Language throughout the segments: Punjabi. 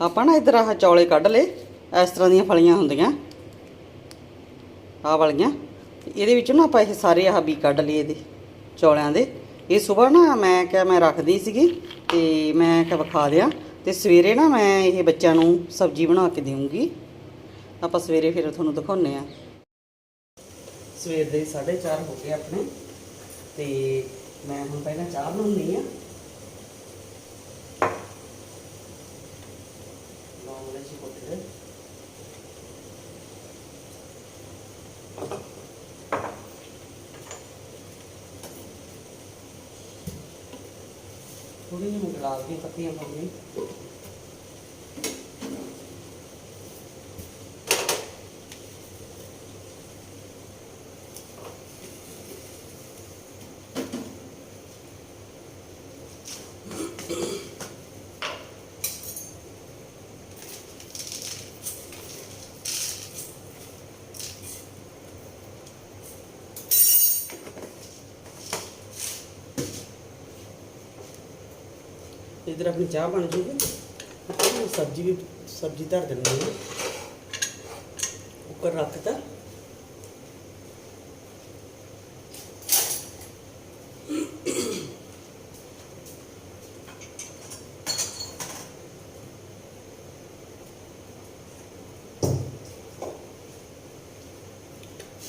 ਆਪਾਂ ਨਾ ਇਧਰ ਆਹ ਚੌਲੇ ਕੱਢ ਲਏ, ਇਸ ਤਰ੍ਹਾਂ ਦੀਆਂ ਫਲੀਆਂ ਹੁੰਦੀਆਂ, ਆਹ ਵਾਲੀਆਂ। ਤੇ ਇਹਦੇ ਵਿੱਚੋਂ ਨਾ ਆਪਾਂ ਇਹ ਸਾਰੇ ਆਹ ਬੀ ਕੱਢ ਲਏ ਇਹਦੇ ਚੌਲਿਆਂ ਦੇ। ਇਹ ਸਵੇਰ ਨਾ ਮੈਂ ਕਿਹਾ ਮੈਂ ਰੱਖਦੀ ਸੀਗੀ, ਤੇ ਮੈਂ ਕਿਹਾ ਵਿਖਾ ਦਿਆਂ। ਤੇ ਸਵੇਰੇ ਨਾ ਮੈਂ ਇਹ ਬੱਚਿਆਂ ਨੂੰ ਸਬਜ਼ੀ ਬਣਾ ਕੇ ਦੇਵਾਂਗੀ ਆਪਾਂ ਸਵੇਰੇ ਫਿਰ ਤੁਹਾਨੂੰ ਦਿਖਾਉਨੇ ਆ ਸਵੇਰ ਦੇ 4:30 ਹੋ ਗਏ ਆਪਣੇ, ਤੇ ਮੈਂ ਹੁਣ ਪਹਿਲਾਂ ਚਾਹ ਬਣਾਉਣੀ ਆ ਲੌਂਗ ਸੀ ਕੋਟੇ ਥੋੜੀ ਜਿਹੀ ਗੁਲਾਬ ਦੀਆਂ ਪੱਤੀਆਂ ਪਾਉਣੀ ਇਧਰ ਆਪਣੀ ਚਾਹ ਬਣ ਜੂਗੀ ਸਬਜ਼ੀ ਵੀ, ਸਬਜ਼ੀ ਧਰ ਦਿੰਦੇ ਹਾਂ। ਉੱਪਰ ਰੱਖਤਾ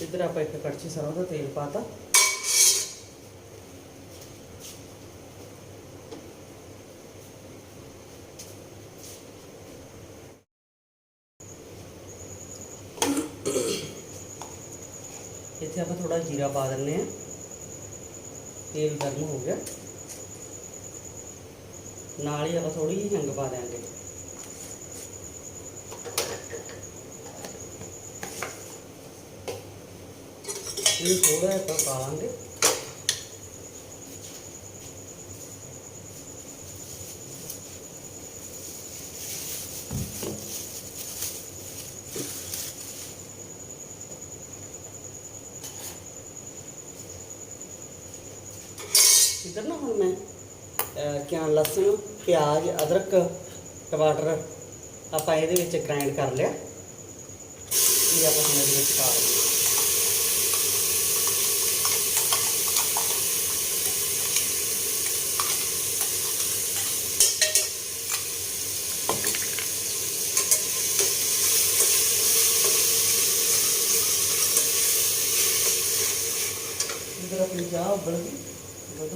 ਇੱਧਰ ਆਪਾਂ ਇੱਕ ਕੜਛੀ ਸਰੋਂ ਦਾ ਤੇਲ ਪਾਤਾ ਇੱਥੇ ਆਪਾਂ ਥੋੜਾ ਜੀਰਾ ਪਾ ਦਿੰਨੇ ਆ ਤੇਲ ਗਰਮ ਹੋ ਗਿਆ। ਨਾਲ ਹੀ ਆਪਾਂ ਥੋੜੀ ਜਿਹੀ ਹਿੰਗ ਪਾ ਦਿਆਂਗੇ। ਇਹ ਥੋੜਾ ਆਪਾਂ ਪਾ ਲਾਂਗੇ। ਇਧਰ ਨਾ ਹੁਣ ਮੈਂ ਅਹ, ਕਿਆ ਲਸਣ ਪਿਆਜ਼ ਅਦਰਕ ਟਮਾਟਰ ਆਪਾਂ ਇਹਦੇ ਵਿੱਚ ਗ੍ਰਾਈਂਡ ਕਰ ਲਿਆ ਇਹ ਆਪਾਂ ਹੁਣ ਇਹਦੇ ਵਿੱਚ ਪਾ ਦਿੰਦੇ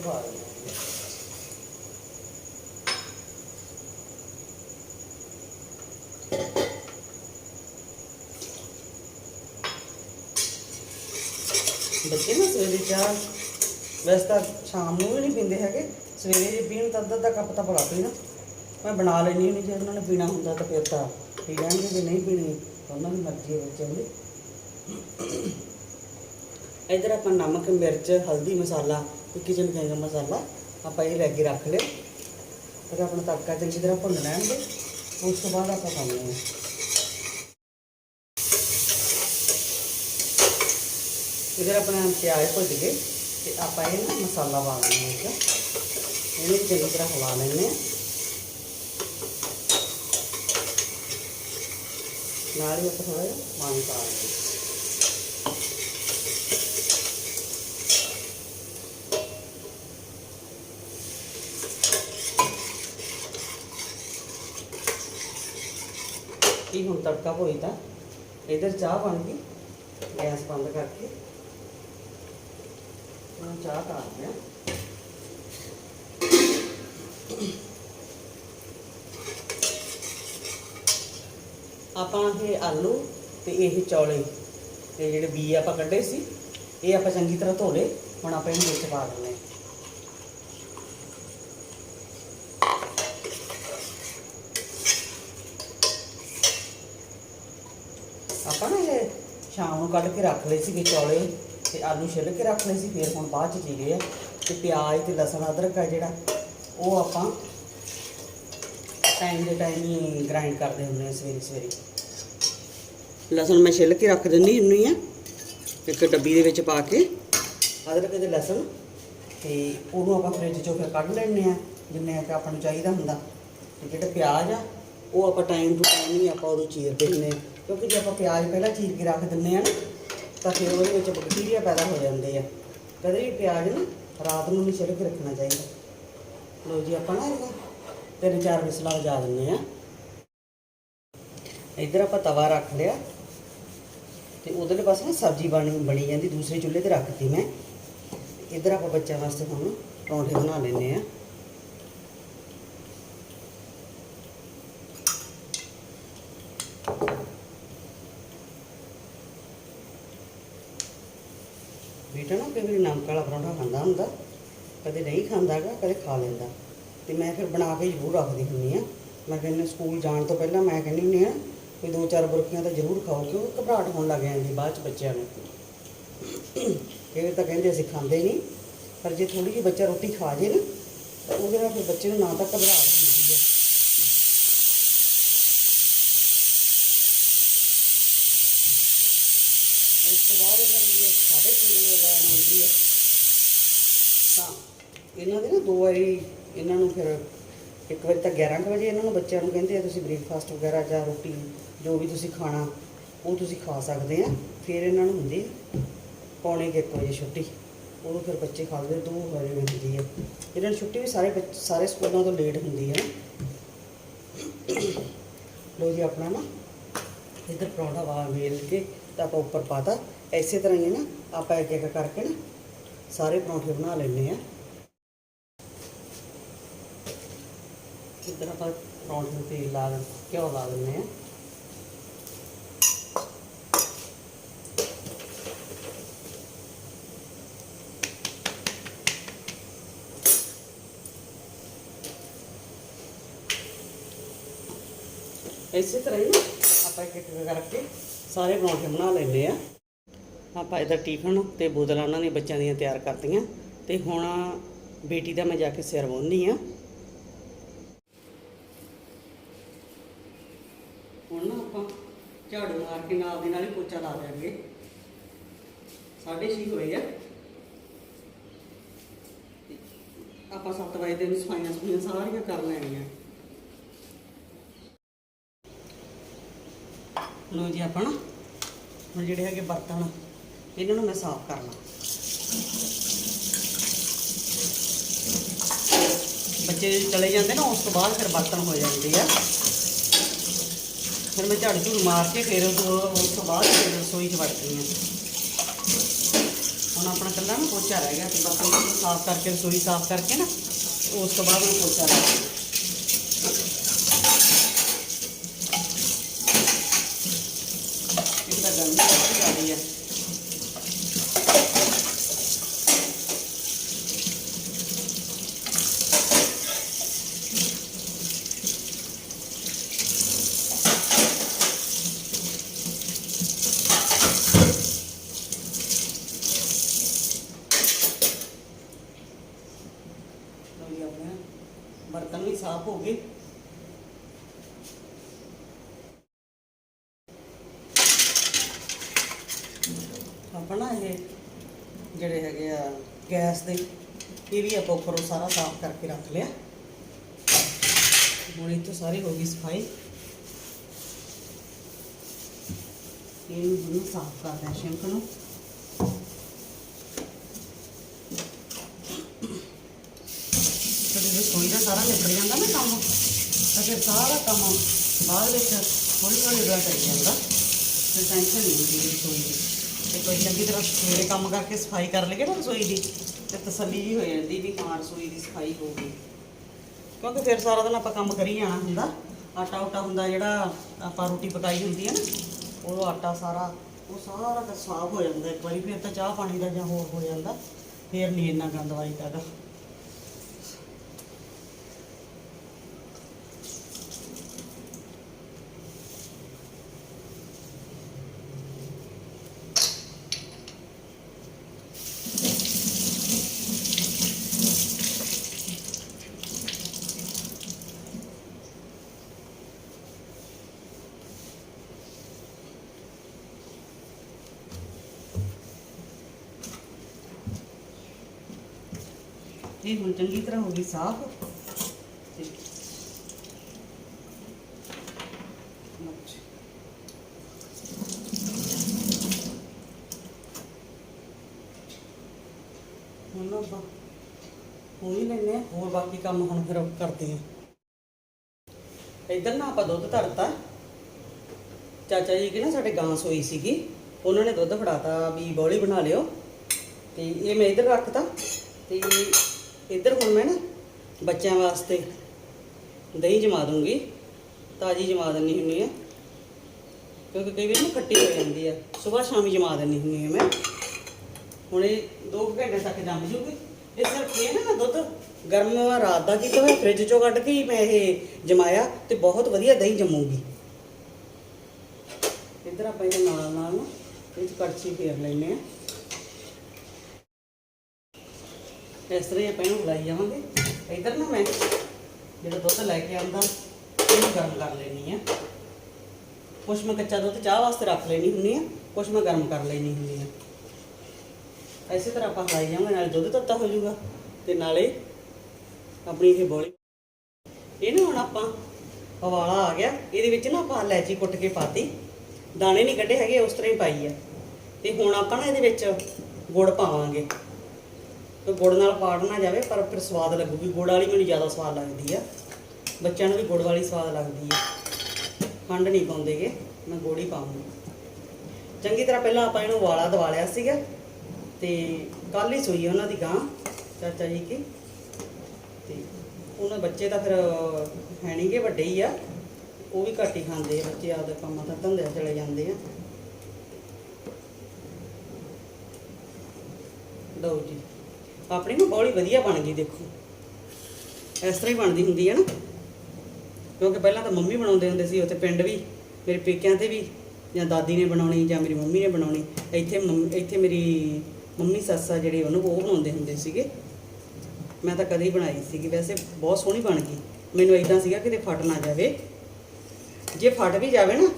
ਇਧਰ ਆਪਣੀ ਬੱਚੇ ਨਾ ਸਵੇਰੇ ਚਾਹ, ਵੈਸੇ ਤਾਂ ਸ਼ਾਮ ਨੂੰ ਵੀ ਨਹੀਂ ਪੀਂਦੇ ਹੈਗੇ। ਸਵੇਰੇ ਜੇ ਪੀਣ ਤਾਂ ਅੱਧਾ ਅੱਧਾ ਕੱਪ ਤਾਂ ਭਲਾ ਪੀਣਾ ਮੈਂ ਬਣਾ ਲੈਣੀ ਹੁੰਦੀ ਜੇ ਉਹਨਾਂ ਨੇ ਪੀਣਾ ਹੁੰਦਾ ਤਾਂ ਫਿਰ ਤਾਂ ਪੀ ਲੈਣਗੇ, ਜੇ ਨਹੀਂ ਪੀਣੀ ਤਾਂ ਉਹਨਾਂ ਦੀ ਮਰਜ਼ੀ ਹੈ ਬੱਚਿਆਂ ਦੀ। ਇਧਰ ਆਪਾਂ ਨਮਕ, ਮਿਰਚ, ਹਲਦੀ, ਮਸਾਲਾ ਤੇ ਕਿਚਨ ਕਿੰਗ ਮਸਾਲਾ। ਆਪਾਂ ਇਹ ਲੈ ਕੇ ਰੱਖ ਲਿਆ। ਫਿਰ ਆਪਣਾ ਤੜਕਾ ਚੰਗੀ ਤਰ੍ਹਾਂ ਭੁੰਨ ਲੈਣਗੇ, ਉਸ ਤੋਂ ਬਾਅਦ ਆਪਾਂ ਪਾਉਂਦੇ ਹਾਂ ਇਧਰ ਆਪਣਾ ਪਿਆਜ਼ ਭੁੱਜ ਗਏ ਤੇ ਆਪਾਂ ਇਹ ਨਾ ਮਸਾਲਾ ਪਾ ਲੈਣਾ ਹੈ ਇਹਨੂੰ ਚੰਗੀ ਤਰ੍ਹਾਂ ਹਿਲਾ ਲੈਣੇ ਆ ਨਾਲ ਹੀ ਆਪਾਂ ਥੋੜਾ ਜਿਹਾ ਪਾਣੀ ਪਾ ਲੈਂਦੇ ਇਹ ਹੁਣ ਤੜਕਾ ਹੋਈ ਤਾਂ ਇਧਰ ਚਾਹ ਬਣ ਗਈ। ਗੈਸ ਬੰਦ ਕਰਕੇ। ਹੁਣ ਚਾਹ ਕਰਦੇ ਆ ਆਪਾਂ ਇਹ ਆਲੂ ਤੇ ਇਹ ਚੌਲੇ ਤੇ ਜਿਹੜੇ ਬੀ ਆਪਾਂ ਕੱਢੇ ਸੀ, ਇਹ ਆਪਾਂ ਚੰਗੀ ਤਰ੍ਹਾਂ ਧੋ ਲਏ। ਹੁਣ ਆਪਾਂ ਇਹਨੂੰ ਵਿੱਚ ਪਾ ਦਿੰਦੇ ਹਾਂ ਆਪਾਂ ਨਾ ਇਹ ਸ਼ਾਮ ਨੂੰ ਕੱਢ ਕੇ ਰੱਖ ਲਏ ਸੀਗੇ ਚੌਲੇ ਤੇ ਆਲੂ ਛਿੱਲ ਕੇ ਰੱਖ ਲਏ ਸੀ, ਫਿਰ ਹੁਣ ਬਾਅਦ ਚ ਜੀਰੇ ਆ ਤੇ ਪਿਆਜ਼ ਤੇ ਲਸਣ ਅਦਰਕ ਆ ਜਿਹੜਾ, ਉਹ ਆਪਾਂ ਟਾਈਮ ਦੇ ਟਾਈਮ ਹੀ ਗ੍ਰਾਈਂਡ ਕਰਦੇ ਹੁੰਦੇ ਆ ਸਵੇਰੇ ਸਵੇਰੇ ਲਸਣ ਮੈਂ ਛਿੱਲ ਕੇ ਰੱਖ ਦਿੰਦੀ ਹੁੰਦੀ ਆ ਇੱਕ ਡੱਬੀ ਦੇ ਵਿੱਚ ਪਾ ਕੇ, ਅਦਰਕ ਤੇ ਲਸਣ ਤੇ ਉਹਨੂੰ ਆਪਾਂ ਫ੍ਰਿਜ ਚੋਂ ਫਿਰ ਕੱਢ ਲੈਣੇ ਆ ਜਿੰਨੇ ਕਿ ਆਪਾਂ ਨੂੰ ਚਾਹੀਦਾ ਹੁੰਦਾ ਤੇ ਜਿਹੜੇ ਪਿਆਜ਼ ਆ, ਉਹ ਆਪਾਂ ਟਾਈਮ ਟੂ ਟਾਈਮ ਹੀ ਆਪਾਂ ਉਹਨੂੰ ਚੀਰਦੇ ਹੁੰਦੇ ਹਾਂ। ਕਿਉਂਕਿ ਜੇ ਆਪਾਂ ਪਿਆਜ਼ ਪਹਿਲਾਂ ਚੀਰ ਕੇ ਰੱਖ ਦਿੰਦੇ ਆ ਨਾ, ਤਾਂ ਫਿਰ ਉਹਦੇ ਵਿੱਚ ਬੈਕਟੀਰੀਆ ਪੈਦਾ ਹੋ ਜਾਂਦੇ ਆ। ਕਦੇ ਵੀ ਪਿਆਜ਼ ਨਾ ਰਾਤ ਨੂੰ ਨਹੀਂ ਛਿੜਕ ਕੇ ਰੱਖਣਾ ਚਾਹੀਦਾ। ਲੋ ਜੀ ਆਪਾਂ ਨਾ ਇਹਨੂੰ ਤਿੰਨ ਚਾਰ ਵਿਸਲਾਂ ਵਜਾ ਦਿੰਦੇ ਆ ਇੱਧਰ ਆਪਾਂ ਤਵਾ ਰੱਖ ਲਿਆ। ਤੇ ਉਧਰਲੇ ਪਾਸੇ ਨਾ ਸਬਜ਼ੀ ਬਣ, ਬਣੀ ਜਾਂਦੀ, ਦੂਸਰੇ ਚੁੱਲ੍ਹੇ ਤੇ ਰੱਖਤੀ ਮੈਂ। ਇੱਧਰ ਆਪਾਂ ਬੱਚਿਆਂ ਵਾਸਤੇ ਹੁਣ ਪਰੌਂਠੇ ਬਣਾ ਲੈਂਦੇ ਆ ਬੇਟਾ ਨਾ ਕਈ ਵਾਰੀ ਨਮਕ ਵਾਲਾ ਪਰੌਂਠਾ ਖਾਂਦਾ ਹੁੰਦਾ, ਕਦੇ ਨਹੀਂ ਖਾਂਦਾਗਾ ਕਦੇ ਖਾ ਲੈਂਦਾ। ਤੇ ਮੈਂ ਫਿਰ ਬਣਾ ਕੇ ਜ਼ਰੂਰ ਰੱਖਦੀ ਹੁੰਦੀ ਆ ਮੈਂ ਕਹਿੰਦੀ ਸਕੂਲ ਜਾਣ ਤੋਂ ਪਹਿਲਾਂ ਮੈਂ ਕਹਿੰਦੀ ਹੁੰਦੀ ਆ ਕੋਈ ਦੋ ਚਾਰ ਬੁਰਕੀਆਂ ਤਾਂ ਜ਼ਰੂਰ ਖਾਓ, ਕਿਉਂਕਿ ਘਬਰਾਹਟ ਹੋਣ ਲੱਗ ਜਾਂਦੀ ਬਾਅਦ ਚ ਬੱਚਿਆਂ ਨੂੰ। ਕਈ ਤਾਂ ਕਹਿੰਦੇ ਅਸੀਂ ਖਾਂਦੇ ਨਹੀਂ, ਪਰ ਜੇ ਥੋੜੀ ਜਿਹੀ ਬੱਚਾ ਰੋਟੀ ਖਾ ਜੇ ਨਾ ਤਾਂ ਉਹਦੇ ਨਾਲ ਫਿਰ ਬੱਚੇ ਨੂੰ ਨਾ ਤਾਂ ਘਬਰਾਹਟ ਹੁੰਦੀ ਹੈ ਇਸ ਤੋਂ ਬਾਅਦ ਇਹਨਾਂ ਦੀ ਜੇ ਸਾਡੇ ਪੂਰੇ ਵਗੈਰਾ ਹੁੰਦੀ ਹੈ ਤਾਂ ਇਹਨਾਂ ਦੇ ਨਾ ਦੋ ਵਾਰੀ ਇਹਨਾਂ ਨੂੰ ਫਿਰ ਇੱਕ ਵਾਰੀ ਤਾਂ 11 ਕੁ ਵਜੇ ਇਹਨਾਂ ਨੂੰ ਬੱਚਿਆਂ ਨੂੰ ਕਹਿੰਦੇ ਆ, ਤੁਸੀਂ ਬ੍ਰੇਕਫਾਸਟ ਵਗੈਰਾ ਜਾਂ ਰੋਟੀ, ਜੋ ਵੀ ਤੁਸੀਂ ਖਾਣਾ, ਉਹ ਤੁਸੀਂ ਖਾ ਸਕਦੇ ਆ। ਫਿਰ ਇਹਨਾਂ ਨੂੰ ਹੁੰਦੀ ਹੈ ਪੌਣੇ ਕੁ ਇੱਕ ਵਜੇ ਛੁੱਟੀ। ਉਦੋਂ ਫਿਰ ਬੱਚੇ ਖਾ ਖਾਂਦੇ ਦੋ ਵਜੇ ਹੁੰਦੀ ਹੈ ਇਹਨਾਂ ਨੂੰ ਛੁੱਟੀ ਵੀ ਸਾਰੇ ਬੱਚ- ਸਾਰੇ ਸਕੂਲਾਂ ਤੋਂ ਲੇਟ ਹੁੰਦੀ ਹੈ ਨਾ। ਲੋ ਜੀ, ਆਪਣਾ ਨਾ ਇੱਧਰ ਪਰੌਂਠਾ ਵਾ ਵੇਲ ਕੇ ਤਾਂ ਆਪਾਂ ਉੱਪਰ ਪਾਤਾ। ਐਸੇ ਤਰ੍ਹਾਂ ਹੀ ਨਾ, ਆਪਾਂ ਇੱਕ ਇੱਕ ਕਰਕੇ ਨਾ ਸਾਰੇ ਪਰੌਂਠੇ ਬਣਾ ਲੈਣੇ ਆ ਇੱਧਰ ਆਪਾਂ ਪਰੌਂਠੇ ਨੂੰ ਤੇਲ ਲਾ ਦਿੰਦੇ, ਘਿਓ ਲਾ ਦਿੰਦੇ ਆ ਇਸੇ ਤਰ੍ਹਾਂ ਹੀ ਨਾ ਆਪਾਂ ਇੱਕ ਇੱਕ ਕਰਕੇ ਸਾਰੇ ਪਰੌਂਠੇ ਬਣਾ ਲੈਂਦੇ ਆ ਆਪਾਂ ਇਹਦਾ ਟਿਫਨ ਤੇ ਬੋਤਲਾਂ ਉਹਨਾਂ ਨੇ ਬੱਚਿਆਂ ਦੀਆਂ ਤਿਆਰ ਕਰਤੀਆਂ ਤੇ ਹੁਣ ਬੇਟੀ ਦਾ ਮੈਂ ਜਾ ਕੇ ਸਿਰ ਵਾਹੁੰਦੀ ਆ ਹੁਣ ਨਾ ਆਪਾਂ ਝਾੜੂ ਮਾਰ ਕੇ ਨਾਲ ਦੀ ਨਾਲ ਹੀ ਪੋਚਾ ਲਾ ਦਿਆਂਗੇ। ਸਾਢੇ ਛੇ ਹੋਏ ਆ। ਆਪਾਂ 7 ਵਜੇ ਦੇ ਨੂੰ ਸਫਾਈਆਂ ਸਫਾਈਆਂ ਸਾਰੀਆਂ ਕਰ ਲੈਣੀਆਂ। ਲੋ ਜੀ ਆਪਾਂ ਨਾ, ਹੁਣ ਜਿਹੜੇ ਹੈਗੇ ਬਰਤਨ ਇਹਨਾਂ ਨੂੰ ਮੈਂ ਸਾਫ਼ ਕਰਨਾ। ਬੱਚੇ ਚਲੇ ਜਾਂਦੇ ਨਾ, ਉਸ ਤੋਂ ਬਾਅਦ ਫਿਰ ਬਰਤਨ ਹੋ ਜਾਂਦੇ ਆ। ਫਿਰ ਮੈਂ ਝਾੜੂ ਝੂੜੂ ਮਾਰ ਕੇ ਫਿਰ ਉਸ ਤੋਂ ਬਾਅਦ ਫਿਰ ਰਸੋਈ 'ਚ ਵੜਦੀ ਹਾਂ। ਹੁਣ ਆਪਣਾ ਕੱਲਾ ਨਾ ਪੋਚਾ ਰਹਿ ਗਿਆ, ਤੇ ਬਰਤਨ ਸਾਫ਼ ਕਰਕੇ, ਰਸੋਈ ਸਾਫ਼ ਕਰਕੇ ਨਾ, ਉਸ ਤੋਂ ਬਾਅਦ ਉਹ ਪੋਚਾ ਰਹਿ ਗਿਆ ਇੱਕ ਤਾਂ ਗਰਮੀ ਬਹੁਤ ਜ਼ਿਆਦੀ ਹੈ ਲਓ ਜੀ ਆਪਣੇ ਬਰਤਨ ਵੀ ਸਾਫ਼ ਹੋ ਗਏ ਆਪਾਂ ਨਾ ਇਹ, ਜਿਹੜੇ ਹੈਗੇ ਆ ਗੈਸ ਦੇ, ਇਹ ਵੀ ਆਪਾਂ ਉੱਪਰੋਂ ਸਾਰਾ ਸਾਫ਼ ਕਰਕੇ ਰੱਖ ਲਿਆ। ਹੁਣ ਇੱਥੇ ਸਾਰੀ ਹੋ ਗਈ ਸਫ਼ਾਈ। ਇਹਨੂੰ ਹੁਣ ਸਾਫ਼ ਕਰਦੇ ਹਾਂ ਸ਼ਿੰਕ ਨੂੰ। ਜਦੋਂ ਰਸੋਈ ਦਾ ਸਾਰਾ ਨਿਬੜ ਜਾਂਦਾ ਨਾ ਕੰਮ, ਤਾਂ ਫਿਰ ਸਾਰਾ ਕੰਮ ਬਾਅਦ ਵਿੱਚ ਹੌਲੀ ਹੌਲੀ ਦਾ ਕਰੀ ਜਾਂਦਾ। ਤੇ ਟੈਨਸ਼ਨ ਨਹੀਂ ਹੁੰਦੀ ਰਸੋਈ ਦੀ। ਤੇ ਕੋਈ ਚੰਗੀ ਤਰ੍ਹਾਂ ਸਵੇਰੇ ਕੰਮ ਕਰਕੇ ਸਫ਼ਾਈ ਕਰ ਲਈਏ ਨਾ ਰਸੋਈ ਦੀ। ਤੇ ਤਸੱਲੀ ਜੀ ਹੋ ਜਾਂਦੀ ਵੀ ਹਾਂ ਰਸੋਈ ਦੀ ਸਫ਼ਾਈ ਹੋ ਗਈ। ਕਿਉਂਕਿ ਫਿਰ ਸਾਰਾ ਦਿਨ ਆਪਾਂ ਕੰਮ ਕਰੀ ਜਾਣਾ ਹੁੰਦਾ। ਆਟਾ ਉਟਾ ਹੁੰਦਾ ਜਿਹੜਾ ਆਪਾਂ ਰੋਟੀ ਪਕਾਈ ਹੁੰਦੀ ਹੈ ਨਾ ਉਹ ਆਟਾ ਸਾਰਾ ਉਹ ਸਾਰਾ ਤਾਂ ਸਾਫ਼ ਹੋ ਜਾਂਦਾ। ਇੱਕ ਵਾਰੀ ਫਿਰ ਤਾਂ ਚਾਹ ਪਾਣੀ ਦਾ ਜਾਂ ਹੋਰ ਹੋ ਜਾਂਦਾ। ਫਿਰ ਨਹੀਂ ਇੰਨਾ ਗੰਦ ਵਾਈਦਾ ਗਾ ਸਬਜ਼ੀ ਹੁਣ ਚੰਗੀ ਤਰ੍ਹਾਂ ਹੋ ਗਈ ਸਾਫ਼। ਤੇ ਹੁਣ ਲੈਨੇ ਹੋਰ ਬਾਕੀ ਕੰਮ ਹੁਣ ਫਿਰ ਕਰਦੇ ਹਾਂ। ਇਧਰ ਨਾ ਆਪਾਂ ਦੁੱਧ ਧਰਤਾ। ਚਾਚਾ ਜੀ ਕਿ ਨਾ ਸਾਡੇ ਗਾਂ ਸੋਈ ਸੀਗੀ, ਉਹਨਾਂ ਨੇ ਦੁੱਧ ਫੜਾਤਾ ਵੀ ਬੌਲੀ ਬਣਾ ਲਿਓ। ਤੇ ਇਹ ਮੈਂ ਇਧਰ ਰੱਖਤਾ, ਤੇ ਇੱਧਰ ਹੁਣ ਮੈਂ ਨਾ ਬੱਚਿਆਂ ਵਾਸਤੇ ਦਹੀਂ ਜਮਾ ਦੂੰਗੀ ਤਾਜੀ ਜਮਾ ਦਿੰਨੀ ਹੁੰਨੀ ਆ। ਕਿਉਂਕਿ ਕਈ ਵਾਰ ਨਾ ਖੱਟੀ ਹੋ ਜਾਂਦੀ ਆ। ਸਵੇਰ ਸ਼ਾਮੀ ਜਮਾ ਦਿੰਨੀ ਹੁੰਨੀ ਆ ਮੈਂ। ਹੁਣ ਇਹ 2 ਘੰਟੇ ਤੱਕ ਜੰਮ ਜੂਗੀ। ਇਸ ਕਰਕੇ ਨਾ ਦੁੱਧ ਗਰਮ ਰਾਤ ਦਾ ਕੀਤਾ ਹੋਇਆ, ਫ੍ਰਿਜ ਚੋਂ ਕੱਢ ਕੇ ਮੈਂ ਇਹ ਜਮਾਇਆ ਤੇ ਬਹੁਤ ਵਧੀਆ ਦਹੀਂ ਜੰਮੂਗੀ। ਇੱਧਰ ਆਪਾਂ ਇਹਦੇ ਨਾਲ ਨਾਲ ਨਾ ਇਹ 'ਚ ਕੜਛੀ ਫੇਰ ਲੈਨੇ ਆ। ਇਸ ਤਰ੍ਹਾਂ ਹੀ ਆਪਾਂ ਇਹਨੂੰ ਬੁਲਾਈ ਜਾਵਾਂਗੇ। ਇੱਧਰ ਨਾ ਮੈਂ ਜਿਹੜਾ ਦੁੱਧ ਲੈ ਕੇ ਆਂਦਾ ਇਹਨੂੰ ਗਰਮ ਕਰ ਲੈਣੀ ਆ ਕੁਛ ਮੈਂ ਕੱਚਾ ਦੁੱਧ ਚਾਹ ਵਾਸਤੇ ਰੱਖ ਲੈਣੀ ਹੁੰਦੀ ਆ ਕੁਛ ਮੈਂ ਗਰਮ ਕਰ ਲੈਣੀ ਹੁੰਦੀ ਆ ਐਸੇ ਤਰ੍ਹਾਂ ਆਪਾਂ ਖਾਈ ਜਾਵਾਂਗੇ, ਨਾਲੇ ਦੁੱਧ ਤੱਤਾ ਹੋ ਜਾਊਗਾ ਤੇ ਨਾਲੇ ਆਪਣੀ ਇਹ ਬੋਲੀ। ਇਹ ਨਾ ਹੁਣ ਆਪਾਂ ਹਵਾਲਾ ਆ ਗਿਆ, ਇਹਦੇ ਵਿੱਚ ਨਾ ਆਪਾਂ ਇਲਾਇਚੀ ਕੁੱਟ ਕੇ ਪਾਤੀ। ਦਾਣੇ ਨਹੀਂ ਕੱਢੇ ਹੈਗੇ, ਉਸ ਤਰ੍ਹਾਂ ਹੀ ਪਾਈ ਆ। ਤੇ ਹੁਣ ਆਪਾਂ ਨਾ ਇਹਦੇ ਵਿੱਚ ਗੁੜ ਪਾਵਾਂਗੇ। ਤੇ ਗੁੜ ਨਾਲ ਪਾੜ ਨਾ ਜਾਵੇ, ਪਰ ਫਿਰ ਸਵਾਦ ਲੱਗੂਗੀ। ਗੁੜ ਵਾਲੀ ਮੈਨੂੰ ਜ਼ਿਆਦਾ ਸਵਾਦ ਲੱਗਦੀ ਆ। ਬੱਚਿਆਂ ਨੂੰ ਵੀ ਗੁੜ ਵਾਲੀ ਸਵਾਦ ਲੱਗਦੀ ਆ। ਖੰਡ ਨਹੀਂ ਪਾਉਂਦੇਗੇ ਮੈਂ ਗੁੜ ਹੀ ਪਾਉਂਗੀ ਚੰਗੀ ਤਰ੍ਹਾਂ ਪਹਿਲਾਂ ਆਪਾਂ ਇਹਨੂੰ ਵਾਲਾ ਦਵਾ ਲਿਆ ਸੀਗਾ, ਤੇ ਕੱਲ ਹੀ ਸੋਈ ਉਹਨਾਂ ਦੀ ਗਾਂ, ਚਾਚਾ ਜੀ ਕੀ ਤੇ ਉਹਨਾਂ ਬੱਚੇ ਤਾਂ ਫਿਰ ਹੈ ਨਹੀਂਗੇ ਵੱਡੇ ਹੀ ਆ। ਉਹ ਵੀ ਘੱਟ ਹੀ ਖਾਂਦੇ ਆ, ਬੱਚੇ ਆਪਦੇ ਕੰਮਾਂ ਤਾਂ ਧੰਦੇ ਚਲੇ ਜਾਂਦੇ ਆ। ਲਓ ਜੀ। ਆਪਣੀ ਨਾ ਬੌਲੀ ਵਧੀਆ ਬਣ ਗਈ ਦੇਖੋ। ਇਸ ਤਰ੍ਹਾਂ ਹੀ ਬਣਦੀ ਹੁੰਦੀ ਹੈ ਨਾ। ਕਿਉਂਕਿ ਪਹਿਲਾਂ ਤਾਂ ਮੰਮੀ ਬਣਾਉਂਦੇ ਹੁੰਦੇ ਸੀ, ਉੱਥੇ ਪਿੰਡ ਵੀ, ਮੇਰੇ ਪੇਕਿਆਂ ਤੇ ਵੀ, ਜਾਂ ਦਾਦੀ ਨੇ ਬਣਾਉਣੀ, ਜਾਂ ਮੇਰੀ ਮੰਮੀ ਨੇ ਬਣਾਉਣੀ। ਇੱਥੇ ਮੰਮ- ਇੱਥੇ ਮੇਰੀ ਮੰਮੀ ਸੱਸਾ ਜਿਹੜੇ ਉਹਨੂੰ ਉਹ ਬਣਾਉਂਦੇ ਹੁੰਦੇ ਸੀਗੇ। ਮੈਂ ਤਾਂ ਕਦੇ ਹੀ ਬਣਾਈ ਸੀਗੀ। ਵੈਸੇ ਬਹੁਤ ਸੋਹਣੀ ਬਣ ਗਈ। ਮੈਨੂੰ ਇਦਾਂ ਸੀਗਾ ਕਿਤੇ ਫਟ ਨਾ ਜਾਵੇ। ਜੇ ਫਟ ਵੀ ਜਾਵੇ ਨਾ,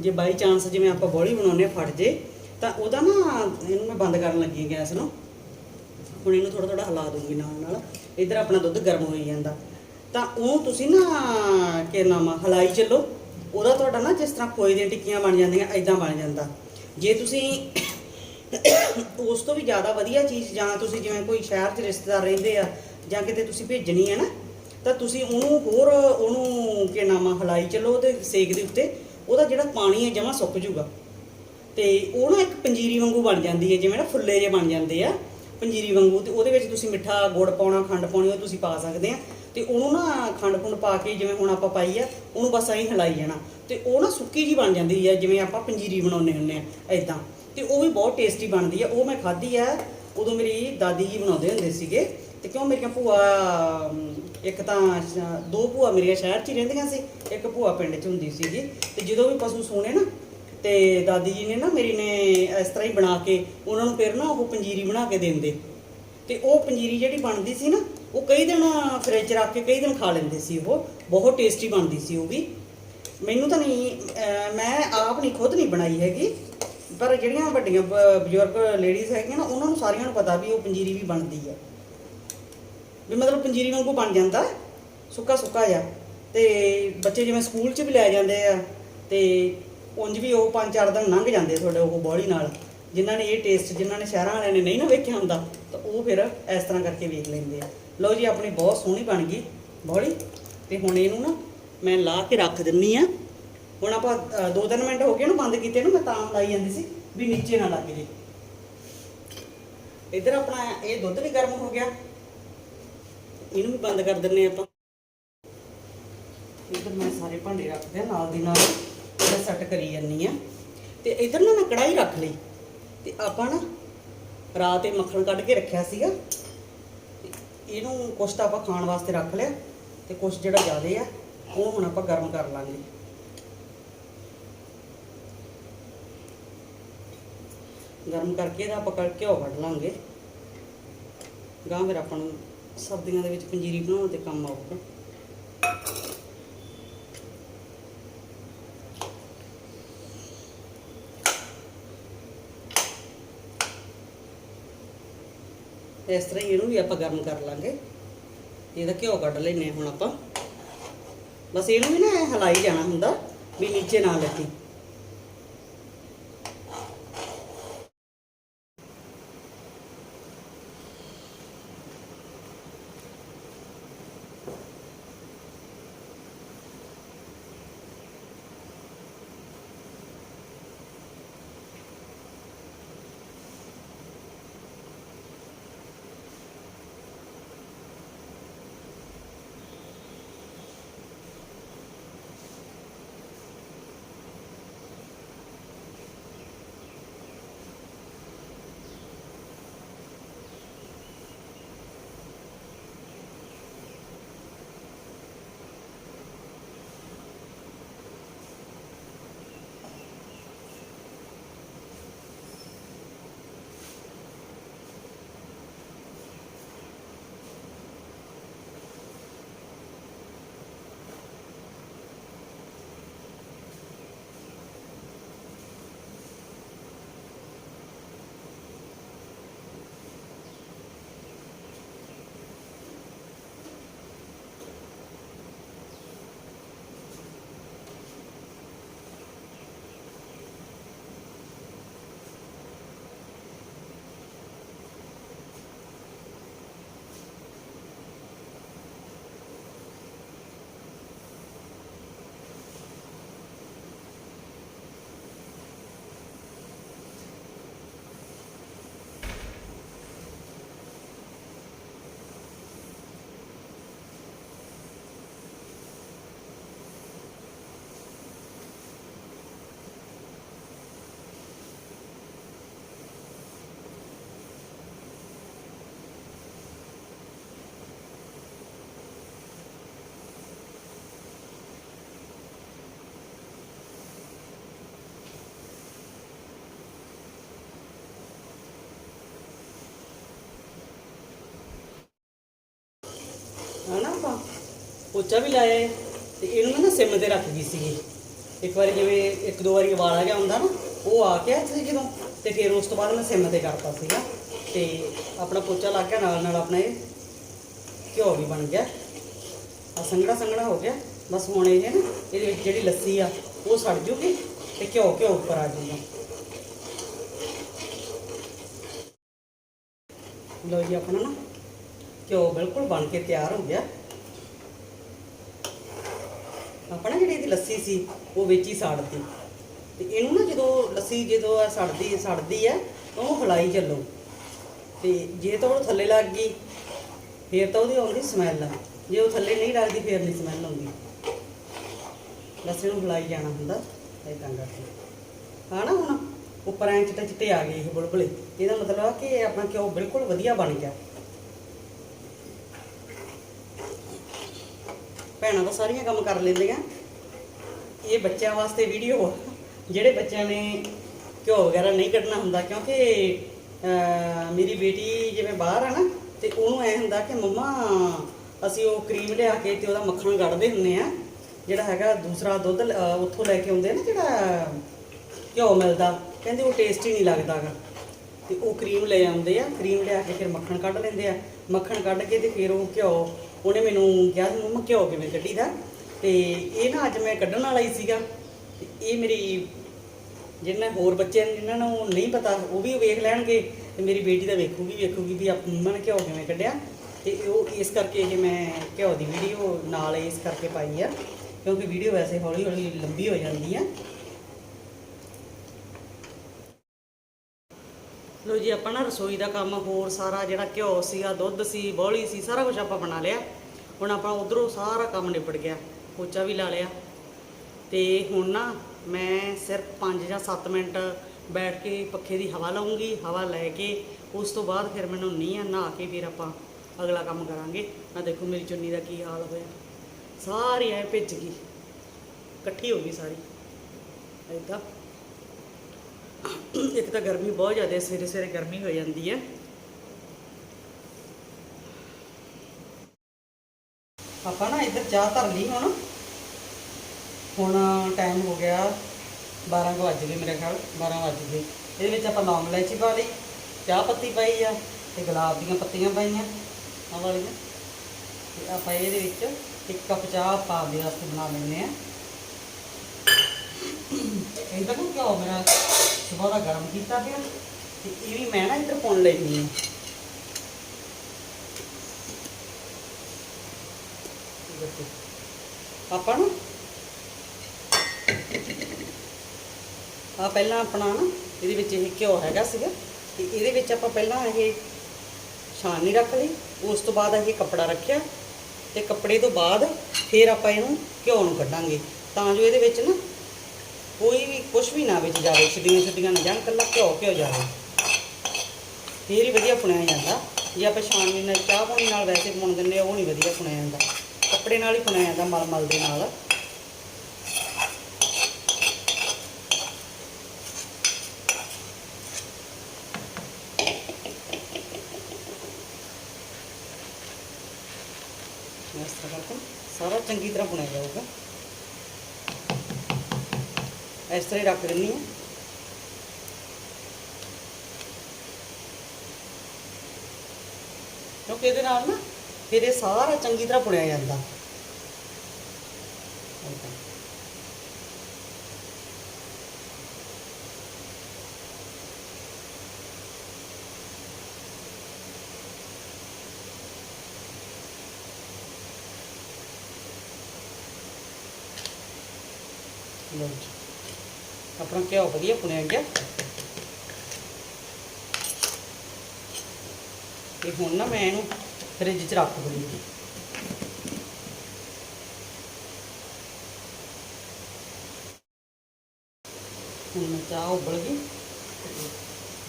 ਜੇ ਬਾਈ ਚਾਂਸ ਜਿਵੇਂ ਆਪਾਂ ਬੋਲੀ ਬਣਾਉਂਦੇ ਆ ਫਟ ਜੇ, ਤਾਂ ਉਹਦਾ ਨਾ, ਇਹਨੂੰ ਮੈਂ ਬੰਦ ਕਰਨ ਲੱਗੀ ਗੈਸ ਨੂੰ। ਹੁਣ ਇਹਨੂੰ ਥੋੜਾ ਥੋੜਾ ਹਿਲਾ ਦੂੰਗੀ ਨਾਲ ਨਾਲ। ਇਧਰ ਆਪਣਾ ਦੁੱਧ ਗਰਮ ਹੋਈ ਜਾਂਦਾ। ਤਾਂ ਉਹ ਤੁਸੀਂ ਨਾ ਕੀ ਨਾਮ ਆ, ਹਲਾਈ ਚੱਲੋ। ਉਹਦਾ ਤੁਹਾਡਾ ਨਾ ਜਿਸ ਤਰ੍ਹਾਂ ਖੋਏ ਦੀਆਂ ਟਿੱਕੀਆਂ ਬਣ ਜਾਂਦੀਆਂ ਐਦਾਂ ਬਣ ਜਾਂਦਾ। ਜੇ ਤੁਸੀਂ ਉਸ ਤੋਂ ਵੀ ਜ਼ਿਆਦਾ ਵਧੀਆ ਚੀਜ਼, ਜਾਂ ਤੁਸੀਂ ਜਿਵੇਂ ਕੋਈ ਸ਼ਹਿਰ 'ਚ ਰਿਸ਼ਤੇਦਾਰ ਰਹਿੰਦੇ ਆ, ਜਾਂ ਕਿਤੇ ਤੁਸੀਂ ਭੇਜਣੀ ਹੈ ਨਾ, ਤਾਂ ਤੁਸੀਂ ਉਹਨੂੰ ਹੋਰ ਉਹਨੂੰ ਕੀ ਨਾਮ ਆ, ਹਲਾਈ ਚੱਲੋ ਉਹਦੇ ਸੇਕ ਦੇ ਉੱਤੇ। ਉਹਦਾ ਜਿਹੜਾ ਪਾਣੀ ਹੈ ਜਮਾ ਸੁੱਕ ਜੂਗਾ। ਤੇ ਉਹ ਨਾ ਇੱਕ ਪੰਜੀਰੀ ਵਾਂਗੂ ਬਣ ਜਾਂਦੀ ਹੈ, ਜਿਵੇਂ ਨਾ ਫੁੱਲੇ ਜੇ ਬਣ ਜਾਂਦੇ ਆ। ਪੰਜੀਰੀ ਵਾਂਗੂ ਤੇ ਉਹਦੇ ਵਿੱਚ ਤੁਸੀਂ ਮਿੱਠਾ ਗੁੜ ਪਾਉਣਾ, ਖੰਡ ਪਾਉਣੀ, ਉਹ ਤੁਸੀਂ ਪਾ ਸਕਦੇ ਆ। ਤੇ ਉਹਨੂੰ ਨਾ ਖੰਡ ਖੁੰਡ ਪਾ ਕੇ ਜਿਵੇਂ ਹੁਣ ਆਪਾਂ ਪਾਈ ਆ, ਉਹਨੂੰ ਬਸ ਐਂ ਹਿਲਾਈ ਜਾਣਾ। ਤੇ ਉਹ ਨਾ ਸੁੱਕੀ ਜੀ ਬਣ ਜਾਂਦੀ ਹੈ ਜਿਵੇਂ ਆਪਾਂ ਪੰਜੀਰੀ ਬਣਾਉਂਦੇ ਹੁੰਦੇ ਆ ਐਦਾਂ ਤੇ ਉਹ ਵੀ ਬਹੁਤ ਟੇਸਟੀ ਬਣਦੀ ਆ। ਉਹ ਮੈਂ ਖਾਧੀ ਆ ਉਦੋਂ ਮੇਰੀ ਦਾਦੀ ਜੀ ਬਣਾਉਂਦੇ ਹੁੰਦੇ ਸੀਗੇ। ਤੇ ਕਿਉਂ ਮੇਰੀਆਂ ਭੂਆ ਇੱਕ ਤਾਂ ਦੋ ਭੂਆ ਮੇਰੀਆਂ ਸ਼ਹਿਰ 'ਚ ਹੀ ਰਹਿੰਦੀਆਂ ਸੀ, ਇੱਕ ਭੂਆ ਪਿੰਡ 'ਚ ਹੁੰਦੀ ਸੀਗੀ। ਤੇ ਜਦੋਂ ਵੀ ਪਸ਼ੂ ਸੂਣੇ ਨਾ ਤੇ ਦਾਦੀ ਜੀ ਨੇ ਨਾ ਮੇਰੀ ਨੇ ਇਸ ਤਰ੍ਹਾਂ ਹੀ ਬਣਾ ਕੇ ਉਹਨਾਂ ਨੂੰ ਫਿਰ ਨਾ ਉਹ ਪੰਜੀਰੀ ਬਣਾ ਕੇ ਦਿੰਦੇ ਤੇ ਉਹ ਪੰਜੀਰੀ ਜਿਹੜੀ ਬਣਦੀ ਸੀ ਨਾ, ਉਹ ਕਈ ਦਿਨ ਫ੍ਰਿਜ 'ਚ ਰੱਖ ਕੇ ਕਈ ਦਿਨ ਖਾ ਲੈਂਦੇ ਸੀ ਉਹ, ਬਹੁਤ ਟੇਸਟੀ ਬਣਦੀ ਸੀ ਉਹ ਵੀ। ਮੈਨੂੰ ਤਾਂ ਨਹੀਂ ਮੈਂ ਆਪ ਨਹੀਂ, ਖੁਦ ਨਹੀਂ ਬਣਾਈ ਹੈਗੀ। ਪਰ ਜਿਹੜੀਆਂ ਵੱਡੀਆਂ ਬ- ਬਜ਼ੁਰਗ ਲੇਡੀਜ਼ ਹੈਗੀਆਂ ਨਾ, ਉਹਨਾਂ ਨੂੰ ਸਾਰਿਆਂ ਨੂੰ ਪਤਾ ਵੀ ਉਹ ਪੰਜੀਰੀ ਵੀ ਬਣਦੀ ਆ। ਵੀ ਮਤਲਬ ਪੰਜੀਰੀ ਵਾਂਗੂ ਬਣ ਜਾਂਦਾ ਸੁੱਕਾ ਸੁੱਕਾ ਜਿਹਾ। ਤੇ ਬੱਚੇ ਜਿਵੇਂ ਸਕੂਲ 'ਚ ਵੀ ਲੈ ਜਾਂਦੇ ਆ, ਤੇ ਉਂਝ ਵੀ ਉਹ ਪੰਜ ਚਾਰ ਦਿਨ ਲੰਘ ਜਾਂਦੇ ਤੁਹਾਡੇ ਉਹ ਬੋਲੀ ਨਾਲ। ਜਿਨ੍ਹਾਂ ਨੇ ਇਹ ਟੇਸਟ ਜਿਨ੍ਹਾਂ ਨੇ ਸ਼ਹਿਰਾਂ ਵਾਲਿਆਂ ਨੇ ਨਹੀਂ ਨਾ ਵੇਖਿਆ ਹੁੰਦਾ, ਤਾਂ ਉਹ ਫਿਰ ਇਸ ਤਰ੍ਹਾਂ ਕਰਕੇ ਵੇਖ ਲੈਂਦੇ ਆ। ਲਓ ਜੀ, ਆਪਣੀ ਬਹੁਤ ਸੋਹਣੀ ਬਣ ਗਈ ਬੋਲੀ। ਤੇ ਹੁਣ ਇਹਨੂੰ ਨਾ ਮੈਂ ਲਾ ਕੇ ਰੱਖ ਦਿੰਨੀ ਆ। ਹੁਣ ਆਪਾਂ 2-3 ਮਿੰਟ ਹੋ ਗਏ ਨੂੰ ਬੰਦ ਕੀਤੇ ਨੂੰ, ਮੈਂ ਤਾਂ ਲਾਈ ਜਾਂਦੀ ਸੀ ਵੀ ਨੀਚੇ ਨਾ ਲੱਗ ਜੇ। ਇੱਧਰ ਆਪਣਾ ਇਹ ਦੁੱਧ ਵੀ ਗਰਮ ਹੋ ਗਿਆ। ਇਹਨੂੰ ਵੀ ਬੰਦ ਕਰ ਦਿੰਨੇ ਆਪਾਂ। ਇੱਧਰ ਮੈਂ ਸਾਰੇ ਭਾਂਡੇ ਰੱਖਦੇ ਆ ਨਾਲ ਦੀ ਨਾਲ। ਮੈਂ ਸੈੱਟ ਕਰੀ ਜਾਂਦੀ ਆ ਤੇ ਇੱਧਰ ਨਾ ਮੈਂ ਕੜਾਈ ਰੱਖ ਲਈ। ਤੇ ਆਪਾਂ ਨਾ ਰਾਤ ਇਹ ਮੱਖਣ ਕੱਢ ਕੇ ਰੱਖਿਆ ਸੀਗਾ। ਇਹਨੂੰ ਕੁਛ ਤਾਂ ਆਪਾਂ ਖਾਣ ਵਾਸਤੇ ਰੱਖ ਲਿਆ ਤੇ ਕੁਛ ਜਿਹੜਾ ਜ਼ਿਆਦੇ ਆ, ਉਹ ਹੁਣ ਆਪਾਂ ਗਰਮ ਕਰ ਲਾਂਗੇ। ਗਰਮ ਕਰਕੇ ਇਹਦਾ ਆਪਾਂ ਘਿਓ ਕੱਢ ਲਾਂਗੇ। ਗਾਂ ਫਿਰ ਆਪਾਂ ਨੂੰ ਸਰਦੀਆਂ ਦੇ ਵਿੱਚ ਪੰਜੀਰੀ ਬਣਾਉਣ ਤੇ ਕੰਮ ਆਊਗਾ। ਇਸ ਤਰ੍ਹਾਂ ਹੀ ਇਹਨੂੰ ਵੀ ਆਪਾਂ ਗਰਮ ਕਰ ਲਾਂਗੇ। ਇਹਦਾ ਘਿਓ ਕੱਢ ਲੈਨੇ ਆ ਹੁਣ ਆਪਾਂ। ਬਸ ਇਹਨੂੰ ਵੀ ਨਾ ਐਂ ਹਲਾਈ ਜਾਣਾ ਹੁੰਦਾ, ਵੀ ਨੀਚੇ ਨਾ ਲੱਗੇ। ਪੋਚਾ ਵੀ ਲਾਇਆ ਏ ਤੇ ਇਹਨੂੰ ਮੈਂ ਨਾ ਸਿਮ ਤੇ ਰੱਖ ਗਈ ਸੀਗੀ। ਇੱਕ ਵਾਰੀ ਜਿਵੇਂ ਇੱਕ ਦੋ ਵਾਰੀ ਉਬਾਲ ਆ ਗਿਆ ਹੁੰਦਾ ਨਾ, ਉਹ ਆ ਗਿਆ ਸੀ ਜਦੋਂ ਤੇ ਫਿਰ ਉਸ ਤੋਂ ਬਾਅਦ ਮੈਂ ਸਿਮ ਤੇ ਕਰਤਾ ਸੀਗਾ ਤੇ ਆਪਣਾ ਪੋਚਾ ਲੱਗ ਗਿਆ, ਨਾਲ ਨਾਲ ਆਪਣਾ ਇਹ ਘਿਓ ਵੀ ਬਣ ਗਿਆ। ਆ ਸੰਘਣਾ ਸੰਘਣਾ ਹੋ ਗਿਆ। ਬਸ ਹੁਣ ਇਹ ਨਾ, ਇਹਦੇ ਵਿੱਚ ਜਿਹੜੀ ਲੱਸੀ ਆ, ਉਹ ਸੜ ਜੂਗੀ ਤੇ ਘਿਓ ਘਿਓ ਉੱਪਰ ਆ ਜੂਗਾ। ਲਓ ਜੀ, ਆਪਣਾ ਨਾ ਘਿਓ ਬਿਲਕੁਲ ਬਣ ਕੇ ਤਿਆਰ ਹੋ ਗਿਆ। ਆਪਾਂ ਨਾ ਜਿਹੜੀ ਇਹਦੀ ਲੱਸੀ ਸੀ, ਉਹ ਵਿੱਚ ਹੀ ਸਾੜਤੀ ਤੇ ਇਹਨੂੰ ਨਾ ਜਦੋਂ ਲੱਸੀ ਜਦੋਂ ਆ ਸੜਦੀ ਸੜਦੀ ਹੈ, ਤਾਂ ਉਹ ਹਿਲਾਈ ਚੱਲੋ। ਤੇ ਜੇ ਤਾਂ ਉਹ ਥੱਲੇ ਲੱਗ ਗਈ, ਫੇਰ ਤਾਂ ਉਹਦੀ ਆਉਂਦੀ ਸਮੈਲ ਜੇ ਉਹ ਥੱਲੇ ਨਹੀਂ ਲੱਗਦੀ, ਫੇਰ ਨਹੀਂ ਸਮੈਲ ਆਉਂਦੀ। ਲੱਸੀ ਨੂੰ ਹਿਲਾਈ ਜਾਣਾ ਹੁੰਦਾ ਇਦਾਂ ਕਰਕੇ ਹਾਂ ਨਾ ਹੁਣ, ਉੱਪਰ ਚਿੱਟੇ ਚਿੱਟੇ ਆ ਗਏ ਇਹ ਬੁਲਬੁਲੇ। ਇਹਦਾ ਮਤਲਬ ਆ ਕਿ ਆਪਣਾ ਘਿਓ ਬਿਲਕੁਲ ਵਧੀਆ ਬਣ ਗਿਆ। ਭੈਣਾਂ ਤਾਂ ਸਾਰੀਆਂ ਕੰਮ ਕਰ ਲੈਂਦੀਆਂ। ਇਹ ਬੱਚਿਆਂ ਵਾਸਤੇ ਵੀਡੀਓ ਆ। ਜਿਹੜੇ ਬੱਚਿਆਂ ਨੇ ਘਿਓ ਵਗੈਰਾ ਨਹੀਂ ਕੱਢਣਾ ਹੁੰਦਾ, ਕਿਉਂਕਿ ਮੇਰੀ ਬੇਟੀ ਜਿਵੇਂ ਬਾਹਰ ਆ ਨਾ, ਤੇ ਉਹਨੂੰ ਐ ਹੁੰਦਾ ਕਿ ਮੰਮਾ, ਅਸੀਂ ਉਹ ਕਰੀਮ ਲਿਆ ਕੇ ਤੇ ਉਹਦਾ ਮੱਖਣ ਕੱਢਦੇ ਹੁੰਨੇ ਆ। ਜਿਹੜਾ ਹੈਗਾ ਦੂਸਰਾ ਦੁੱਧ ਲ- ਉੱਥੋਂ ਲੈ ਕੇ ਆਉਂਦੇ ਨਾ ਜਿਹੜਾ ਘਿਓ ਮਿਲਦਾ, ਕਹਿੰਦੇ ਉਹ ਟੇਸਟੀ ਨਹੀਂ ਲੱਗਦਾਗਾ ਤੇ ਉਹ ਕਰੀਮ ਲੈ ਆਉਂਦੇ ਆ ਕਰੀਮ ਲਿਆ ਕੇ ਫਿਰ ਮੱਖਣ ਕੱਢ ਲੈਂਦੇ ਆ। ਮੱਖਣ ਕੱਢ ਕੇ ਤੇ ਫਿਰ ਉਹ ਘਿਓ ਉਹਨੇ ਮੈਨੂੰ ਕਿਹਾ ਸੀ, ਮੰਮਾ ਘਿਓ ਕਿਵੇਂ ਕੱਢੀਦਾ? ਤੇ ਇਹ ਨਾ ਅੱਜ ਮੈਂ ਕੱਢਣ ਵਾਲਾ ਹੀ ਸੀਗਾ। ਤੇ ਇਹ ਮੇਰੀ, ਜਿਹਨਾਂ ਹੋਰ ਬੱਚੇ ਨੇ ਜਿਨ੍ਹਾਂ ਨੂੰ ਨਹੀਂ ਪਤਾ, ਉਹ ਵੀ ਵੇਖ ਲੈਣਗੇ ਤੇ ਮੇਰੀ ਬੇਟੀ ਦਾ ਵੇਖੂਗੀ ਵੇਖੂਗੀ ਵੀ ਆਪ ਮੰਮਾ ਨੇ ਘਿਓ ਕਿਵੇਂ ਕੱਢਿਆ। ਤੇ ਉਹ ਇਸ ਕਰਕੇ ਇਹ ਮੈਂ ਘਿਓ ਦੀ ਵੀਡੀਓ ਨਾਲ ਇਸ ਕਰਕੇ ਪਾਈ ਆ, ਕਿਉਂਕਿ ਵੀਡੀਓ ਵੈਸੇ ਹੌਲੀ ਹੌਲੀ ਲੰਬੀ ਹੋ ਜਾਂਦੀ ਆ। ਲੋ ਜੀ, ਆਪਾਂ ਨਾ ਰਸੋਈ ਦਾ ਕੰਮ ਹੋਰ ਸਾਰਾ ਜਿਹੜਾ ਘਿਓ ਸੀਗਾ, ਦੁੱਧ ਸੀ ਬੋਲੀ ਸੀ, ਸਾਰਾ ਕੁਝ ਆਪਾਂ ਬਣਾ ਲਿਆ। ਹੁਣ ਆਪਾਂ ਉਧਰੋਂ ਸਾਰਾ ਕੰਮ ਨਿਬੜ ਗਿਆ, ਪੋਚਾ ਵੀ ਲਾ ਲਿਆ। ਤੇ ਹੁਣ ਨਾ ਮੈਂ ਸਿਰਫ 5 ਜਾਂ 7 ਮਿੰਟ ਬੈਠ ਕੇ ਪੱਖੇ ਦੀ ਹਵਾ ਲਵਾਂਗੀ ਹਵਾ ਲੈ ਕੇ ਉਸ ਤੋਂ ਬਾਅਦ ਫਿਰ ਮੈਨੂੰ ਨੀਂਹ ਆ, ਨਹਾ ਕੇ ਫਿਰ ਆਪਾਂ ਅਗਲਾ ਕੰਮ ਕਰਾਂਗੇ। ਆ ਦੇਖੋ ਮੇਰੀ ਚੁੰਨੀ ਦਾ ਕੀ ਹਾਲ ਹੋਇਆ। ਸਾਰੀ ਐ ਭਿੱਜ ਗਈ। ਇਕੱਠੀ ਹੋ ਗਈ ਸਾਰੀ। ਏਦਾਂ। ਇੱਕ ਤਾਂ ਗਰਮੀ ਬਹੁਤ ਜ਼ਿਆਦਾ ਹੈ, ਸਵੇਰੇ ਸਵੇਰੇ ਗਰਮੀ ਹੋ ਜਾਂਦੀ ਹੈ। ਆਪਾਂ ਨਾ ਇੱਧਰ ਚਾਹ ਧਰ ਲਈ ਹੁਣ। ਹੁਣ ਟਾਈਮ ਹੋ ਗਿਆ 12 ਕੁ ਵੱਜ ਗਏ ਮੇਰੇ ਖਿਆਲ 12 ਵੱਜ ਗਏ। ਇਹਦੇ ਵਿੱਚ ਆਪਾਂ ਲੌਂਗ ਇਲਾਇਚੀ ਪਾ ਲਈ, ਚਾਹ ਪੱਤੀ ਪਾਈ ਆ ਤੇ ਗੁਲਾਬ ਦੀਆਂ ਪੱਤੀਆਂ ਪਾਈਆਂ, ਆਹ ਵਾਲੀਆਂ। ਤੇ ਆਪਾਂ ਇਹਦੇ ਵਿੱਚ ਇੱਕ ਕੱਪ ਚਾਹ ਪਾ ਦੇ ਵਾਸਤੇ ਬਣਾ ਲੈਂਦੇ ਆ ਇਹਦਾ ਨੂੰ ਘਿਓ ਮੇਰਾ ਸਵੇਰ ਦਾ ਗਰਮ ਕੀਤਾ ਪਿਆ ਤੇ ਇਹ ਵੀ ਮੈਂ ਨਾ ਇੱਧਰ ਪੁਣ ਲੈਣੀ ਆ ਆਪਾਂ ਨੂੰ ਆ ਪਹਿਲਾਂ ਆਪਣਾ ਨਾ ਇਹਦੇ ਵਿੱਚ ਇਹ ਘਿਓ ਹੈਗਾ ਸੀਗਾ ਤੇ ਇਹਦੇ ਵਿੱਚ ਆਪਾਂ ਪਹਿਲਾਂ ਇਹ ਛਾਨਣੀ ਰੱਖ ਲਈ, ਉਸ ਤੋਂ ਬਾਅਦ ਇਹ ਕੱਪੜਾ ਰੱਖਿਆ ਤੇ ਕੱਪੜੇ ਤੋਂ ਬਾਅਦ ਫਿਰ ਆਪਾਂ ਇਹਨੂੰ ਘਿਓ ਨੂੰ ਕੱਢਾਂਗੇ। ਤਾਂ ਜੋ ਇਹਦੇ ਵਿੱਚ ਨਾ ਕੋਈ ਵੀ ਕੁਝ ਵੀ ਨਾ ਵਿੱਚ ਜਾਵੇ ਛੱਡੀਆਂ ਛਿੱਡੀਆਂ ਨਾ ਜਾਣ ਕੱਲਾ ਘਿਓ ਘਿਓ ਜਾਵੇ। ਫੇਰ ਹੀ ਵਧੀਆ ਪੁਣਿਆ ਜਾਂਦਾ। ਜੇ ਆਪਾਂ ਛਾਨਣੀ ਨਾਲ ਚਾਹ ਪਾਣੀ ਨਾਲ ਵੈਸੇ ਪੁਣ ਦਿੰਦੇ ਉਹ ਨਹੀਂ ਵਧੀਆ ਪੁਣਿਆ ਜਾਂਦਾ। ਕੱਪੜੇ ਨਾਲ ਹੀ ਪੁਣਿਆ ਜਾਂਦਾ ਮਲ ਮਲ ਦੇ ਨਾਲ। ਇਸ ਤਰ੍ਹਾਂ ਸਾਰਾ ਚੰਗੀ ਤਰ੍ਹਾਂ ਪੁਣਿਆ ਜਾਊਗਾ। ਇਸ ਤਰ੍ਹਾਂ ਹੀ ਰੱਖ ਦਿੰਨੀ ਹਾਂ ਕਿਉਂਕਿ ਇਹਦੇ ਨਾਲ ਨਾ ਫਿਰ ਇਹ ਸਾਰਾ ਚੰਗੀ ਤਰ੍ਹਾਂ ਪੁਣਿਆ ਜਾਂਦਾ ਏਦਾਂ। ਜੀ ਆਪਣਾ ਘਿਓ ਵਧੀਆ ਪੁਣਿਆ ਗਿਆ। ਤੇ ਹੁਣ ਨਾ ਮੈਂ ਇਹਨੂੰ ਫ੍ਰਿਜ 'ਚ ਰੱਖ ਦੂੰਗੀ ਹੁਣ ਚਾਹ ਉਬਲ ਗਈ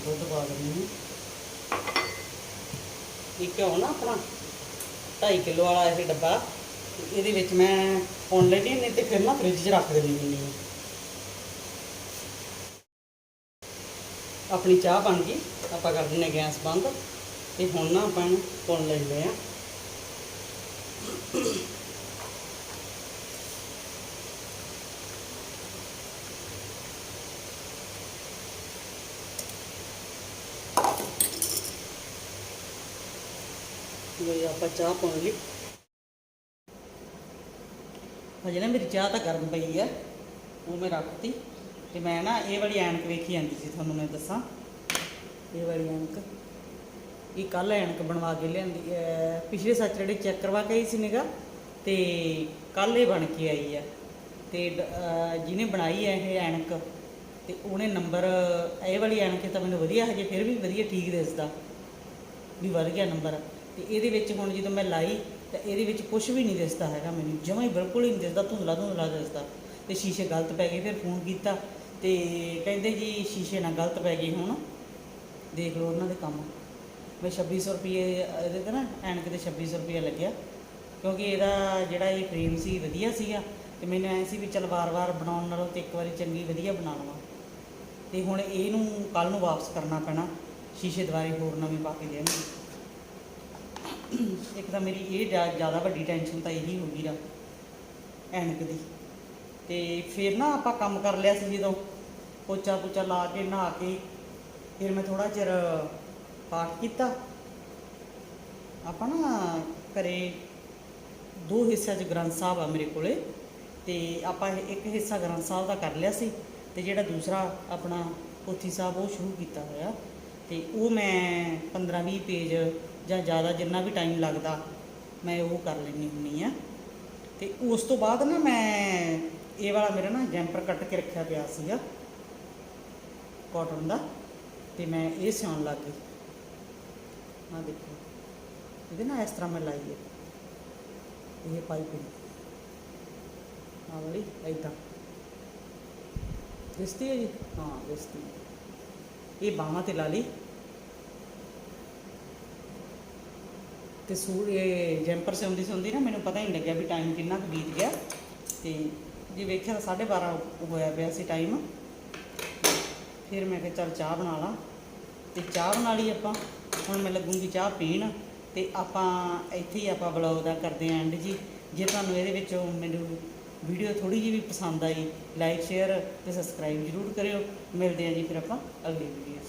ਦੁੱਧ ਪਾ ਦਿੰਦੀ ਇਹ ਘਿਓ ਨਾ ਆਪਣਾ 2.5 ਕਿਲੋ ਵਾਲਾ ਇਹ ਡੱਬਾ ਇਹਦੇ ਵਿੱਚ ਮੈਂ ਹੁਣ ਲੈਣੀ ਨਹੀਂ ਤੇ ਫਿਰ ਨਾ ਫ੍ਰਿਜ 'ਚ ਰੱਖ ਦੇਣੀ ਹੁੰਦੀ ਆਪਣੀ ਚਾਹ ਬਣ ਗਈ, ਆਪਾਂ ਕਰ ਦਿੰਨੇ ਗੈਸ ਬੰਦ ਤੇ ਹੁਣ ਨਾ ਆਪਾਂ ਪੁਣ ਲੈਂਦੇ ਆ ਲਈ ਆਪਾਂ ਚਾਹ ਪਾਉਣ ਲਈ। ਹਜੇ ਨਾ ਮੇਰੀ ਚਾਹ ਤਾਂ ਗਰਮ ਪਈ ਆ ਉਹ ਮੈਂ ਰੱਖਤੀ। ਤੇ ਮੈਂ ਨਾ ਇਹ ਵਾਲੀ ਐਨਕ ਵੇਖੀ ਜਾਂਦੀ ਸੀ, ਤੁਹਾਨੂੰ ਮੈਂ ਦੱਸਾਂ। ਇਹ ਵਾਲੀ ਐਨਕ। ਇਹ ਕੱਲ ਐਨਕ ਬਣਵਾ ਕੇ ਲਿਆਂਦੀ, ਅਹ ਪਿਛਲੇ ਸੈਚਰਡੇ ਚੈੱਕ ਕਰਵਾ ਕੇ ਆਈ ਸੀ ਨਿਗਾ ਤੇ ਕੱਲ ਇਹ ਬਣ ਕੇ ਆਈ ਆ। ਤੇ ਜਿਹਨੇ ਬਣਾਈ ਹੈ ਇਹ ਐਨਕ, ਤੇ ਉਹਨੇ ਨੰਬਰ, ਇਹ ਵਾਲੀ ਐਨਕ ਤਾਂ ਮੈਨੂੰ ਵਧੀਆ ਹਜੇ ਫਿਰ ਵੀ ਵਧੀਆ ਠੀਕ ਦਿਸਦਾ ਵੀ ਵਧ ਗਿਆ ਨੰਬਰ। ਤੇ ਇਹਦੇ ਵਿੱਚ ਹੁਣ ਜਦੋਂ ਮੈਂ ਲਾਈ, ਤਾਂ ਇਹਦੇ ਵਿੱਚ ਕੁਝ ਵੀ ਨਹੀਂ ਦਿਸਦਾ ਹੈਗਾ ਮੈਨੂੰ, ਜਮਾਂ ਹੀ ਬਿਲਕੁਲ ਹੀ ਨਹੀਂ ਦਿਸਦਾ ਧੁੰਦਲਾ ਧੁੰਦਲਾ ਦਿਸਦਾ। ਤੇ ਸ਼ੀਸ਼ੇ ਗਲਤ ਪੈ ਗਏ, ਫਿਰ ਫੋਨ ਕੀਤਾ। ਤੇ ਕਹਿੰਦੇ ਜੀ ਸ਼ੀਸ਼ੇ ਨਾਲ ਗਲਤ ਪੈ ਗਏ ਹੁਣ। ਦੇਖ ਲਓ ਉਹਨਾਂ ਦੇ ਕੰਮ। ਮੈਂ 2600 ਰੁਪਏ, ਇਹਦੇ ਤੇ ਨਾ ਐਨਕ ਤੇ 2600 ਰੁਪਏ ਲੱਗਿਆ। ਕਿਉਂਕਿ ਇਹਦਾ ਜਿਹੜਾ ਇਹ ਫਰੇਮ ਸੀ ਵਧੀਆ ਸੀਗਾ ਤੇ ਮੈਨੂੰ ਐ ਸੀ ਵੀ ਚਲ ਵਾਰ-ਵਾਰ ਬਣਾਉਣ ਨਾਲੋਂ ਤੇ ਇੱਕ ਵਾਰੀ ਚੰਗੀ ਵਧੀਆ ਬਣਾ ਲਵਾਂ। ਤੇ ਹੁਣ ਇਹਨੂੰ ਕੱਲ ਨੂੰ ਵਾਪਸ ਕਰਨਾ ਪੈਣਾ। ਸ਼ੀਸ਼ੇ ਦੁਆਰੇ ਹੋਰ ਨਵੇਂ ਪਾ ਕੇ ਦੇਣਗੇ। ਇੱਕ ਤਾਂ ਮੇਰੀ ਇਹ ਜ਼ਿਆ- ਜ਼ਿਆਦਾ ਵੱਡੀ ਟੈਨਸ਼ਨ ਤਾਂ ਇਹੀ ਹੋ ਗਈ ਰਾ ਐਨਕ ਦੀ। ਤੇ ਫਿਰ ਨਾ ਆਪਾਂ ਕੰਮ ਕਰ ਲਿਆ ਸੀ ਜਦੋਂ। ਪੋਚਾ ਪੋਚਾ ਲਾ ਕੇ, ਨਹਾ ਕੇ ਫਿਰ ਮੈਂ ਥੋੜਾ ਚਿਰ ਪਾਠ ਕੀਤਾ। ਆਪਾਂ ਨਾ ਘਰੇ ਦੋ ਹਿੱਸਿਆਂ 'ਚ ਗ੍ਰੰਥ ਸਾਹਿਬ ਆ ਮੇਰੇ ਕੋਲੇ ਤੇ ਆਪਾਂ ਇੱਕ ਹਿੱਸਾ ਗ੍ਰੰਥ ਸਾਹਿਬ ਦਾ ਕਰ ਲਿਆ ਸੀ ਤੇ ਜਿਹੜਾ ਦੂਸਰਾ ਆਪਣਾ ਪੋਥੀ ਸਾਹਿਬ ਉਹ ਸ਼ੁਰੂ ਕੀਤਾ ਹੋਇਆ ਤੇ ਉਹ ਮੈਂ 15-20 ਪੇਜ ਜਾਂ ਜ਼ਿਆਦਾ ਜਿੰਨਾ ਵੀ ਟਾਈਮ ਲੱਗਦਾ ਮੈਂ ਉਹ ਕਰ ਲੈਂਦੀ ਹੁੰਨੀ ਆ ਤੇ ਉਸ ਤੋਂ ਬਾਅਦ ਨਾ ਮੈਂ ਇਹ ਵਾਲਾ ਮੇਰਾ ਨਾ ਜੈਂਪਰ ਕੱਟ ਕੇ ਰੱਖਿਆ ਪਿਆ ਸੀਗਾ। ਕਾਟਨ ਦਾ ਤੇ ਮੈਂ ਇਹ ਸਿਉਣ ਲੱਗ ਗਈ। ਆ ਦੇਖੋ, ਇਹਦੇ ਨਾਲ ਇਸ ਤਰ੍ਹਾਂ ਮੈਂ ਲਾਈ ਹੈ। ਇਹ ਪਾਈਪਿੰਗ। ਆ ਵਾਲੀ, ਏਦਾਂ। ਦਿਸਦੀ ਹੈ ਜੀ? ਹਾਂ, ਦਿਸਦੀ ਇਹ ਬਾਹਾਂ ਤੇ ਲਾ ਲਈ। ਤੇ ਸੂਟ ਇਹ ਜੈਂਪਰ ਸਿਉਂਦੀ ਸਿਉਂਦੀ ਨਾ ਮੈਨੂੰ ਪਤਾ ਹੀ ਨਹੀਂ ਲੱਗਿਆ ਵੀ ਟਾਈਮ ਕਿੰਨਾ ਕੁ ਬੀਤ ਗਿਆ। ਤੇ ਜੇ ਵੇਖਿਆ ਤਾਂ 12:30 ਹੋਇਆ ਪਿਆ ਸੀ ਟਾਈਮ ਫਿਰ ਮੈਂ ਕਿਹਾ ਚੱਲ ਚਾਹ ਬਣਾ ਲਾਂ। ਤੇ ਚਾਹ ਬਣਾ ਲਈ ਆਪਾਂ। ਹੁਣ ਮੈਂ ਲੱਗੂਗੀ ਚਾਹ ਪੀਣ। ਤੇ ਆਪਾਂ ਇੱਥੇ ਹੀ ਆਪਾਂ ਬਲੌਗ ਦਾ ਕਰਦੇ ਆਂ ਐਂਡ ਜੀ। ਜੇ ਤੁਹਾਨੂੰ ਇਹਦੇ ਵਿੱਚੋਂ ਮੈਨੂੰ ਵੀਡੀਓ ਥੋੜੀ ਜਿਹੀ ਵੀ ਪਸੰਦ ਆਈ ਲਾਈਕ ਸ਼ੇਅਰ ਤੇ ਸਬਸਕ੍ਰਾਈਬ ਜ਼ਰੂਰ ਕਰਿਓ। ਮਿਲਦੇ ਆਂ ਜੀ ਫਿਰ ਆਪਾਂ ਅਗਲੀ ਵੀਡੀਓ